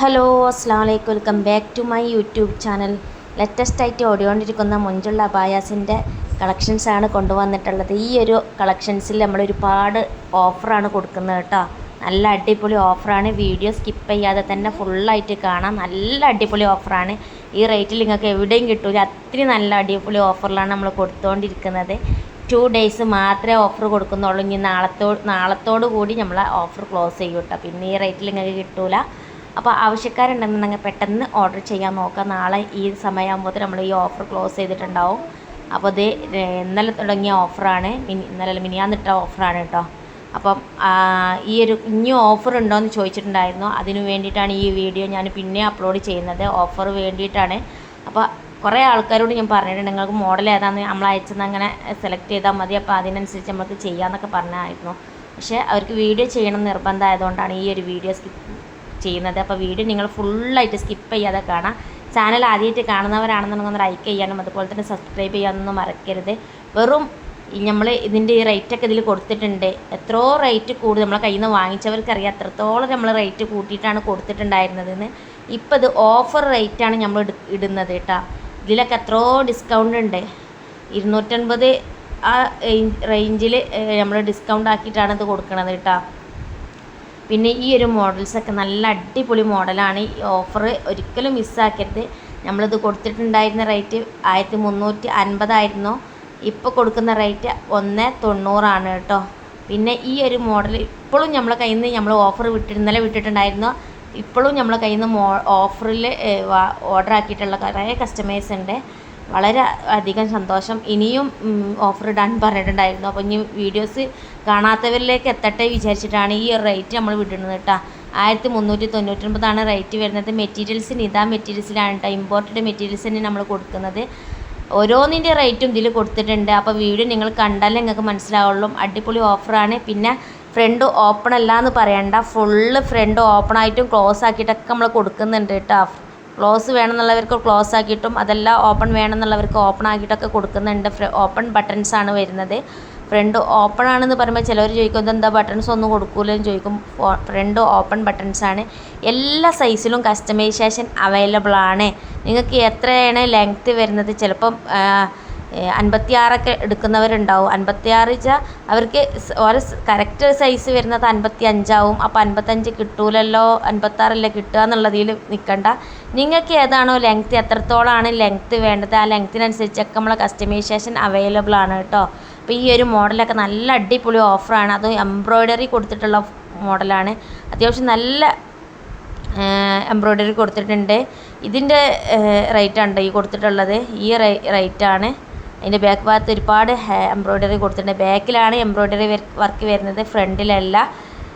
Hello അസ്സാം വലൈക്കും welcome back to my YouTube channel. Latest ആയിട്ട് ഓടിക്കൊണ്ടിരിക്കുന്ന മുഞ്ചുള്ള അബായാസിന്റെ കളക്ഷൻസാണ് കൊണ്ടുവന്നിട്ടുള്ളത്. ഈ ഒരു കളക്ഷൻസിൽ നമ്മൾ ഒരുപാട് ഓഫറാണ് കൊടുക്കുന്നത് കേട്ടോ. നല്ല അടിപൊളി ഓഫറാണ് വീഡിയോ സ്കിപ്പ് ചെയ്യാതെ തന്നെ ഫുള്ളായിട്ട് കാണാം. നല്ല അടിപൊളി ഓഫറാണ് ഈ റേറ്റിൽ നിങ്ങൾക്ക് എവിടെയും കിട്ടൂല. അത്രയും നല്ല അടിപൊളി ഓഫറിലാണ് നമ്മൾ കൊടുത്തുകൊണ്ടിരിക്കുന്നത് ടു ഡേയ്സ് മാത്രമേ ഓഫർ കൊടുക്കുന്നുള്ളൂ. ഇനി നാളത്തോ നാളത്തോടു കൂടി നമ്മൾ ഓഫർ ക്ലോസ് ചെയ്യൂട്ടോ പിന്നെ ഈ റേറ്റിൽ നിങ്ങൾക്ക് കിട്ടൂല. അപ്പോൾ ആവശ്യക്കാരുണ്ടെന്നുണ്ടെങ്കിൽ പെട്ടെന്ന് ഓർഡർ ചെയ്യാൻ നോക്കുക നാളെ ഈ സമയമാകുമ്പോൾ നമ്മൾ ഈ ഓഫർ ക്ലോസ് ചെയ്തിട്ടുണ്ടാവും. അപ്പോൾ ഇത് ഇന്നലെ തുടങ്ങിയ ഓഫറാണ് മിനി ഇന്നലെ മിനിയാന്നിട്ട ഓഫറാണ് കേട്ടോ. അപ്പം ഈ ഒരു ഇനി ഓഫർ ഉണ്ടോ എന്ന് ചോദിച്ചിട്ടുണ്ടായിരുന്നു. അതിന് വേണ്ടിയിട്ടാണ് ഈ വീഡിയോ ഞാൻ പിന്നെ അപ്ലോഡ് ചെയ്യുന്നത്. ഓഫർ വേണ്ടിയിട്ടാണ്. അപ്പോൾ കുറേ ആൾക്കാരോട് ഞാൻ പറഞ്ഞിട്ടുണ്ട് നിങ്ങൾക്ക് മോഡൽ ഏതാണെന്ന് നമ്മൾ അയച്ചെന്ന് അങ്ങനെ സെലക്ട് ചെയ്താൽ മതി. അപ്പോൾ അതിനനുസരിച്ച് നമുക്ക് ചെയ്യാമെന്നൊക്കെ പറഞ്ഞായിരുന്നു. പക്ഷേ അവർക്ക് വീഡിയോ ചെയ്യണം നിർബന്ധമായതുകൊണ്ടാണ് ഈ ഒരു വീഡിയോ സ്കിപ്പ് ചെയ്യുന്നത്. അപ്പോൾ വീഡിയോ നിങ്ങൾ ഫുള്ളായിട്ട് സ്കിപ്പ് ചെയ്യാതെ കാണാം. ചാനൽ ആദ്യമായിട്ട് കാണുന്നവരാണെന്നുണ്ടെങ്കിൽ ഒന്ന് ലൈക്ക് ചെയ്യാനും അതുപോലെ തന്നെ സബ്സ്ക്രൈബ് ചെയ്യാനൊന്നും മറക്കരുത്. വെറും നമ്മൾ ഇതിന്റെ ഈ റേറ്റൊക്കെ ഇതിൽ കൊടുത്തിട്ടുണ്ട്. എത്രയോ റേറ്റ് കൂടി. നമ്മളെ കയ്യിൽ നിന്ന് വാങ്ങിച്ചവർക്കറിയാം എത്രത്തോളം നമ്മൾ റേറ്റ് കൂട്ടിയിട്ടാണ് കൊടുത്തിട്ടുണ്ടായിരുന്നതെന്ന്. ഇപ്പോൾ ഇത് ഓഫർ റേറ്റാണ് നമ്മൾ ഇടുന്നത് കേട്ടോ. ഇതിലൊക്കെ എത്രയോ ഡിസ്കൗണ്ട് ഉണ്ട്. ഇരുന്നൂറ്റൻപത് ആ റേഞ്ചിൽ നമ്മൾ ഡിസ്കൗണ്ട് ആക്കിയിട്ടാണ് ഇത് കൊടുക്കുന്നത് കേട്ടോ. പിന്നെ ഈ ഒരു മോഡൽസൊക്കെ നല്ല അടിപൊളി മോഡലാണ് ഈ ഓഫർ ഒരിക്കലും മിസ്സാക്കരുത് നമ്മളിത് കൊടുത്തിട്ടുണ്ടായിരുന്ന റേറ്റ് ആയിരത്തി മുന്നൂറ്റി അൻപതായിരുന്നു ഇപ്പോൾ കൊടുക്കുന്ന റേറ്റ് ഒന്ന് തൊണ്ണൂറാണ് കേട്ടോ. പിന്നെ ഈ ഒരു മോഡൽ ഇപ്പോഴും നമ്മളെ കയ്യിൽ നിന്ന് നമ്മൾ ഓഫർ വിട്ട് ഇന്നലെ വിട്ടിട്ടുണ്ടായിരുന്നു. ഇപ്പോഴും നമ്മളെ കയ്യിൽ നിന്ന് മോ ഓഫറിൽ ഓർഡർ ആക്കിയിട്ടുള്ള കുറേ കസ്റ്റമേഴ്സ് ഉണ്ട്. വളരെ അധികം സന്തോഷം. ഇനിയും ഓഫർ ഇടാൻ പറഞ്ഞിട്ടുണ്ടായിരുന്നു. അപ്പോൾ ഇനി വീഡിയോസ് കാണാത്തവരിലേക്ക് എത്തട്ടെ വിചാരിച്ചിട്ടാണ് ഈ റേറ്റ് നമ്മൾ വിടുന്നത് കേട്ടോ ആയിരത്തി മുന്നൂറ്റി തൊണ്ണൂറ്റൊൻപതാണ് റേറ്റ് വരുന്നത് മെറ്റീരിയൽസിന് ഇതാ മെറ്റീരിയൽസിലാണ് കേട്ടോ ഇമ്പോർട്ടഡ് മെറ്റീരിയൽസിന് നമ്മൾ കൊടുക്കുന്നത്. ഓരോന്നിന്റെ റേറ്റും ഇതിൽ കൊടുത്തിട്ടുണ്ട്. അപ്പോൾ വീഡിയോ നിങ്ങൾ കണ്ടാലേ നിങ്ങൾക്ക് മനസ്സിലാവുള്ളൂ. അടിപൊളി ഓഫറാണ് പിന്നെ ഫ്രണ്ട് ഓപ്പൺ അല്ല എന്ന് പറയണ്ട. ഫുള്ള് ഫ്രണ്ട് ഓപ്പൺ ആയിട്ടും ക്ലോസ് ആക്കിയിട്ടൊക്കെ നമ്മൾ കൊടുക്കുന്നുണ്ട് കേട്ടോ ക്ലോസ് വേണമെന്നുള്ളവർക്ക് ക്ലോസ് ആക്കിയിട്ടും അതല്ല ഓപ്പൺ വേണമെന്നുള്ളവർക്ക് ഓപ്പൺ ആക്കിയിട്ടൊക്കെ കൊടുക്കുന്നുണ്ട്. ഓപ്പൺ ബട്ടൺസ് ആണ് വരുന്നത്. ഫ്രണ്ട് ഓപ്പൺ ആണെന്ന് പറയുമ്പോൾ ചിലവർ ചോദിക്കും ഇതെന്താ ബട്ടൺസ് ഒന്നും കൊടുക്കൂലെന്ന് ചോദിക്കും. ഫ്രണ്ട് ഓപ്പൺ ബട്ടൺസ് ആണ്. എല്ലാ സൈസിലും കസ്റ്റമൈസേഷൻ അവൈലബിൾ ആണ്. നിങ്ങൾക്ക് എത്രയാണ് ലെങ്ത്ത് വരുന്നത്? ചിലപ്പം അൻപത്തിയാറൊക്കെ എടുക്കുന്നവരുണ്ടാവും. അൻപത്തിയാറ് വെച്ചാൽ അവർക്ക് ഓരോ കറക്റ്റ് സൈസ് വരുന്നത് അൻപത്തി അഞ്ചാവും അപ്പോൾ അൻപത്തഞ്ച് കിട്ടൂലല്ലോ അൻപത്താറല്ലേ കിട്ടുക എന്നുള്ളതിൽ നിൽക്കണ്ട നിങ്ങൾക്ക് ഏതാണോ ലെങ്ത്ത് എത്രത്തോളമാണ് ലെങ്ത് വേണ്ടത്? ആ ലെങ്ത്തിനനുസരിച്ചൊക്കെ നമ്മളെ കസ്റ്റമൈസേഷൻ അവൈലബിൾ ആണ് കേട്ടോ. അപ്പോൾ ഈ ഒരു മോഡലൊക്കെ നല്ല അടിപൊളി ഓഫറാണ് അത് എംബ്രോയ്ഡറി കൊടുത്തിട്ടുള്ള മോഡലാണ്. അത്യാവശ്യം നല്ല എംബ്രോയ്ഡറി കൊടുത്തിട്ടുണ്ട്. ഇതിന്റെ റേറ്റാണ് ഈ കൊടുത്തിട്ടുള്ളത്. ഈ റേറ്റാണ് അതിന്റെ ബാക്ക് ഭാഗത്ത് ഒരുപാട് എംബ്രോയ്ഡറി കൊടുത്തിട്ടുണ്ട്. ബാക്കിലാണ് എംബ്രോയ്ഡറി വർക്ക് വരുന്നത് ഫ്രണ്ടിലല്ല.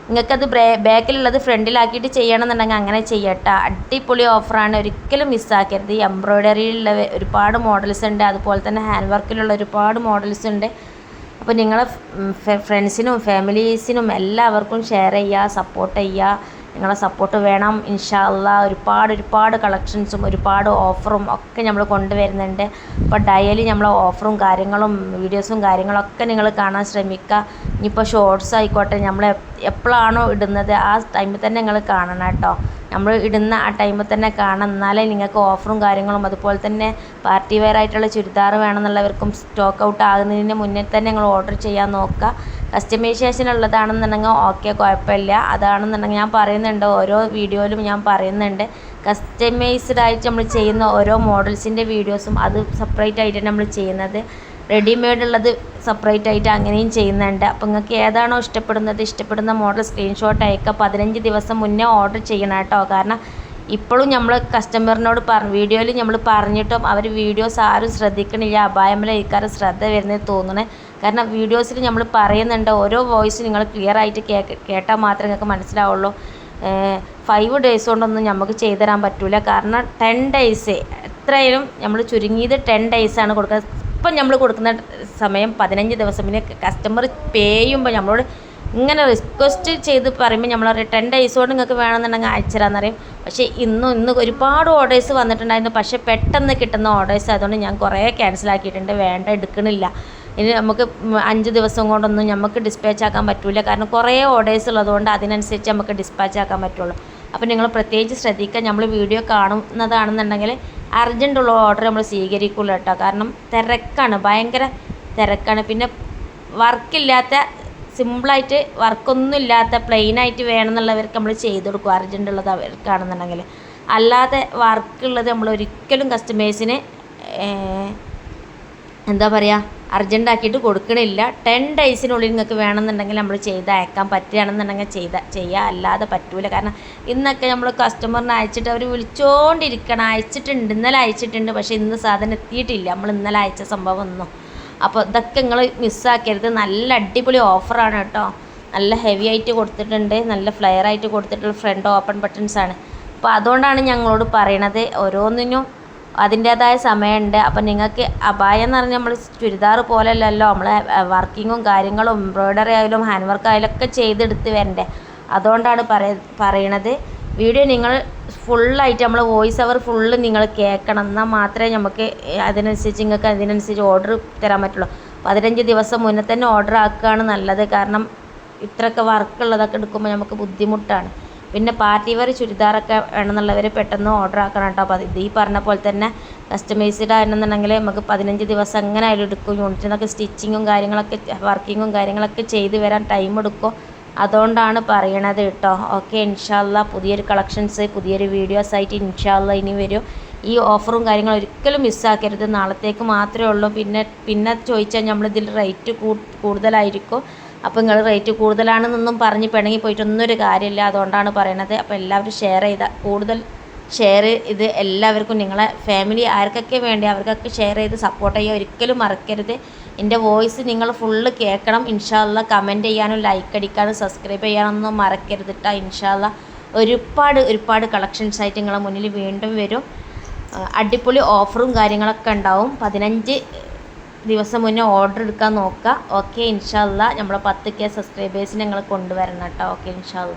നിങ്ങൾക്കത് ബാക്കിലുള്ളത് ഫ്രണ്ടിലാക്കിയിട്ട് ചെയ്യണമെന്നുണ്ടെങ്കിൽ അങ്ങനെ ചെയ്യട്ടോ. അടിപൊളി ഓഫറാണ് ഒരിക്കലും മിസ്സാക്കരുത് ഈ എംബ്രോയ്ഡറിയിലുള്ള ഒരുപാട് മോഡൽസ് ഉണ്ട്. അതുപോലെ തന്നെ ഹാൻഡ് വർക്കിലുള്ള ഒരുപാട് മോഡൽസ് ഉണ്ട്. അപ്പോൾ നിങ്ങളെ ഫ്രണ്ട്സിനും ഫാമിലീസിനും എല്ലാവർക്കും ഷെയർ ചെയ്യുക സപ്പോർട്ട് ചെയ്യുക. നിങ്ങളെ സപ്പോർട്ട് വേണം. ഇൻഷാല്ല ഒരുപാട് ഒരുപാട് കളക്ഷൻസും ഒരുപാട് ഓഫറും ഒക്കെ നമ്മൾ കൊണ്ടുവരുന്നുണ്ട്. അപ്പോൾ ഡയലി നമ്മൾ ഓഫറും കാര്യങ്ങളും വീഡിയോസും കാര്യങ്ങളൊക്കെ നിങ്ങൾ കാണാൻ ശ്രമിക്കുക. ഇനിയിപ്പോൾ ഷോർട്സ് ആയിക്കോട്ടെ നമ്മൾ എപ്പോഴാണോ ഇടുന്നത് ആ ടൈമിൽ തന്നെ നിങ്ങൾ കാണണം കേട്ടോ. നമ്മൾ ഇടുന്ന ആ ടൈമിൽ തന്നെ കാണാം. എന്നാലേ നിങ്ങൾക്ക് ഓഫറും കാര്യങ്ങളും അതുപോലെ തന്നെ പാർട്ടി വെയർ ആയിട്ടുള്ള ചുരിദാർ വേണമെന്നുള്ളവർക്കും സ്റ്റോക്ക് ഔട്ട് ആകുന്നതിന് മുന്നേ തന്നെ നിങ്ങൾ ഓർഡർ ചെയ്യാൻ നോക്കുക. കസ്റ്റമൈസേഷൻ ഉള്ളതാണെന്നുണ്ടെങ്കിൽ ഓക്കെ കുഴപ്പമില്ല. അതാണെന്നുണ്ടെങ്കിൽ ഞാൻ പറയുന്നുണ്ട് ഓരോ വീഡിയോയിലും ഞാൻ പറയുന്നുണ്ട്. കസ്റ്റമൈസ്ഡ് ആയിട്ട് നമ്മൾ ചെയ്യുന്ന ഓരോ മോഡൽസിന്റെ വീഡിയോസും അത് സെപ്പറേറ്റ് ആയിട്ടാണ് നമ്മൾ ചെയ്യുന്നത്. റെഡിമെയ്ഡ് ഉള്ളത് സെപ്പറേറ്റ് ആയിട്ട് അങ്ങനെയും ചെയ്യുന്നുണ്ട്. അപ്പോൾ നിങ്ങൾക്ക് ഏതാണോ ഇഷ്ടപ്പെടുന്നത് ഇഷ്ടപ്പെടുന്ന മോഡൽ സ്ക്രീൻഷോട്ട് അയക്കുക പതിനഞ്ച് ദിവസം മുന്നേ ഓർഡർ ചെയ്യണം കേട്ടോ. കാരണം ഇപ്പോഴും നമ്മൾ കസ്റ്റമറിനോട് പറഞ്ഞു വീഡിയോയിൽ നമ്മൾ പറഞ്ഞിട്ടും അവർ വീഡിയോസ് ആരും ശ്രദ്ധിക്കണില്ല. അപായമലായിരിക്കാറ് ശ്രദ്ധ വരുന്നത് തോന്നണേ. കാരണം വീഡിയോസിൽ നമ്മൾ പറയുന്നുണ്ട്. ഓരോ വോയിസ് നിങ്ങൾ ക്ലിയർ ആയിട്ട് കേക്ക് കേട്ടാൽ മാത്രമേ നിങ്ങൾക്ക് മനസ്സിലാവുള്ളൂ. ഫൈവ് ഡേയ്സ് കൊണ്ടൊന്നും നമുക്ക് ചെയ്തു തരാൻ പറ്റില്ല കാരണം ടെൻ ഡേയ്സ് എത്രയായാലും നമ്മൾ ചുരുങ്ങിയത് ടെൻ ഡേയ്സാണ് കൊടുക്കുക ഇപ്പം നമ്മൾ കൊടുക്കുന്ന സമയം പതിനഞ്ച് ദിവസം പിന്നെ കസ്റ്റമർ പേ ചെയ്യുമ്പോൾ നമ്മളോട് ഇങ്ങനെ റിക്വസ്റ്റ് ചെയ്ത് പറയുമ്പോൾ നമ്മൾ പറയും ടെൻ ഡേയ്സ് കൊണ്ട് നിങ്ങൾക്ക് വേണമെന്നുണ്ടെങ്കിൽ അയച്ചുതരാമെന്ന് പറയും. പക്ഷേ ഇന്നും ഇന്ന് ഒരുപാട് ഓർഡേഴ്സ് വന്നിട്ടുണ്ടായിരുന്നു. പക്ഷേ പെട്ടെന്ന് കിട്ടുന്ന ഓർഡേഴ്സ് അതുകൊണ്ട് ഞാൻ കുറേ ക്യാൻസൽ ആക്കിയിട്ടുണ്ട്. വേണ്ട എടുക്കണില്ല. ഇനി നമുക്ക് അഞ്ച് ദിവസം കൊണ്ടൊന്നും നമുക്ക് ഡിസ്പാച്ച് ആക്കാൻ പറ്റില്ല കാരണം കുറേ ഓർഡേഴ്സ് ഉള്ളതുകൊണ്ട് അതിനനുസരിച്ച് നമുക്ക് ഡിസ്പാച്ച് ആക്കാൻ പറ്റുള്ളൂ. അപ്പോൾ നിങ്ങൾ പ്രത്യേകിച്ച് ശ്രദ്ധിക്കുക. നമ്മൾ വീഡിയോ കാണുന്നതാണെന്നുണ്ടെങ്കിൽ അർജന്റ് ഉള്ള ഓർഡർ നമ്മൾ സ്വീകരിക്കുള്ളൂ കേട്ടോ. കാരണം തിരക്കാണ്. ഭയങ്കര തിരക്കാണ്. പിന്നെ വർക്കില്ലാത്ത സിമ്പിളായിട്ട് വർക്കൊന്നും ഇല്ലാത്ത പ്ലെയിനായിട്ട് വേണമെന്നുള്ളവർക്ക് നമ്മൾ ചെയ്ത് കൊടുക്കും. അർജന്റ് ഉള്ളത് അവർക്കാണെന്നുണ്ടെങ്കിൽ. അല്ലാതെ വർക്കുള്ളത് നമ്മൾ ഒരിക്കലും കസ്റ്റമേഴ്സിന് എന്താ പറയുക അർജന്റ് ആക്കിയിട്ട് കൊടുക്കണില്ല. ടെൻ ഡേയ്സിനുള്ളിൽ നിങ്ങൾക്ക് വേണമെന്നുണ്ടെങ്കിൽ നമ്മൾ ചെയ്ത് അയക്കാൻ പറ്റുകയാണെന്നുണ്ടെങ്കിൽ ചെയ്ത ചെയ്യുക അല്ലാതെ പറ്റൂല. കാരണം ഇന്നൊക്കെ നമ്മൾ കസ്റ്റമറിനെ അയച്ചിട്ട് അവർ വിളിച്ചോണ്ടിരിക്കണം അയച്ചിട്ടുണ്ട് ഇന്നലെ അയച്ചിട്ടുണ്ട്. പക്ഷേ ഇന്ന് സാധനം എത്തിയിട്ടില്ല. നമ്മൾ ഇന്നലെ അയച്ച സംഭവം ഒന്നും. അപ്പോൾ ഇതൊക്കെ നിങ്ങൾ മിസ്സാക്കരുത് നല്ല അടിപൊളി ഓഫറാണ് കേട്ടോ. നല്ല ഹെവി ആയിട്ട് കൊടുത്തിട്ടുണ്ട്. നല്ല ഫ്ലെയർ ആയിട്ട് കൊടുത്തിട്ടുള്ള ഫ്രണ്ട് ഓപ്പൺ ബട്ടൺസ് ആണ്. അപ്പോൾ അതുകൊണ്ടാണ് ഞങ്ങളോട് പറയണത് ഓരോന്നിനും അതിന്റേതായ സമയമുണ്ട്. അപ്പം നിങ്ങൾക്ക് അപായം എന്ന് പറഞ്ഞാൽ നമ്മൾ ചുരിദാർ പോലെയല്ലല്ലോ. നമ്മൾ വർക്കിങ്ങും കാര്യങ്ങളും എംബ്രോയ്ഡറി ആയാലും ഹാൻഡ് വർക്ക് ആയാലും ഒക്കെ ചെയ്തെടുത്ത് വരണ്ടേ. അതുകൊണ്ടാണ് പറയ പറയണത്. വീഡിയോ നിങ്ങൾ ഫുള്ളായിട്ട് നമ്മൾ വോയിസ് അവർ ഫുള്ള് നിങ്ങൾ കേൾക്കണം. എന്നാൽ മാത്രമേ നമുക്ക് അതിനനുസരിച്ച് നിങ്ങൾക്ക് അതിനനുസരിച്ച് ഓർഡർ തരാൻ പറ്റുള്ളൂ. പതിനഞ്ച് ദിവസം മുന്നേ തന്നെ ഓർഡർ ആക്കുകയാണ് നല്ലത്. കാരണം ഇത്രയൊക്കെ വർക്കുള്ളതൊക്കെ എടുക്കുമ്പോൾ നമുക്ക് ബുദ്ധിമുട്ടാണ്. പിന്നെ പാർട്ടി വെയർ ചുരിദാറൊക്കെ വേണമെന്നുള്ളവർ പെട്ടെന്ന് ഓർഡർ ആക്കണം കേട്ടോ. അപ്പോൾ ഈ പറഞ്ഞ പോലെ തന്നെ കസ്റ്റമൈസ്ഡ് ആണെന്നുണ്ടെങ്കിൽ നമുക്ക് പതിനഞ്ച് ദിവസം എങ്ങനെ ആയാലും എടുക്കും. യൂണിറ്റിനൊക്കെ സ്റ്റിച്ചിങ്ങും കാര്യങ്ങളൊക്കെ വർക്കിങ്ങും കാര്യങ്ങളൊക്കെ ചെയ്ത് വരാൻ ടൈം എടുക്കും. അതുകൊണ്ടാണ് പറയണത് കേട്ടോ. ഓക്കെ ഇൻഷാല്ല പുതിയൊരു കളക്ഷൻസ് പുതിയൊരു വീഡിയോസ് ആയിട്ട് ഇൻഷാല്ല ഇനി വരും. ഈ ഓഫറും കാര്യങ്ങളും ഒരിക്കലും മിസ്സാക്കരുത് നാളത്തേക്ക് മാത്രമേ ഉള്ളൂ. പിന്നെ പിന്നെ ചോദിച്ചാൽ നമ്മളിതിൽ റേറ്റ് കൂടുതലായിരിക്കും. അപ്പോൾ നിങ്ങൾ റേറ്റ് കൂടുതലാണെന്നൊന്നും പറഞ്ഞ് പിണങ്ങി പോയിട്ടൊന്നും ഒരു കാര്യമില്ല. അതുകൊണ്ടാണ് പറയണത്. അപ്പോൾ എല്ലാവരും ഷെയർ ചെയ്ത കൂടുതൽ ഷെയർ ഇത് എല്ലാവർക്കും നിങ്ങളെ ഫാമിലി ആർക്കൊക്കെ വേണ്ടി അവർക്കൊക്കെ ഷെയർ ചെയ്ത് സപ്പോർട്ട് ചെയ്യുക ഒരിക്കലും മറക്കരുത്. എന്റെ വോയിസ് നിങ്ങൾ ഫുള്ള് കേൾക്കണം. ഇൻഷാല്ല കമന്റ് ചെയ്യാനും ലൈക്ക് അടിക്കാനും സബ്സ്ക്രൈബ് ചെയ്യാനൊന്നും മറക്കരുത് കേട്ടോ ഇൻഷാല്ല ഒരുപാട് ഒരുപാട് കളക്ഷൻസ് ആയിട്ട് നിങ്ങളെ മുന്നിൽ വീണ്ടും വരും. അടിപൊളി ഓഫറും കാര്യങ്ങളൊക്കെ ഉണ്ടാവും. പതിനഞ്ച് ദിവസം മുന്നേ ഓർഡർ എടുക്കാൻ നോക്കുക. ഓക്കെ ഇൻഷാല്ല നമ്മുടെ പത്ത് കെ സബ്സ്ക്രൈബേഴ്സിനെ ഞങ്ങൾ കൊണ്ടുവരണം കേട്ടോ. ഓക്കെ ഇൻഷാല്ല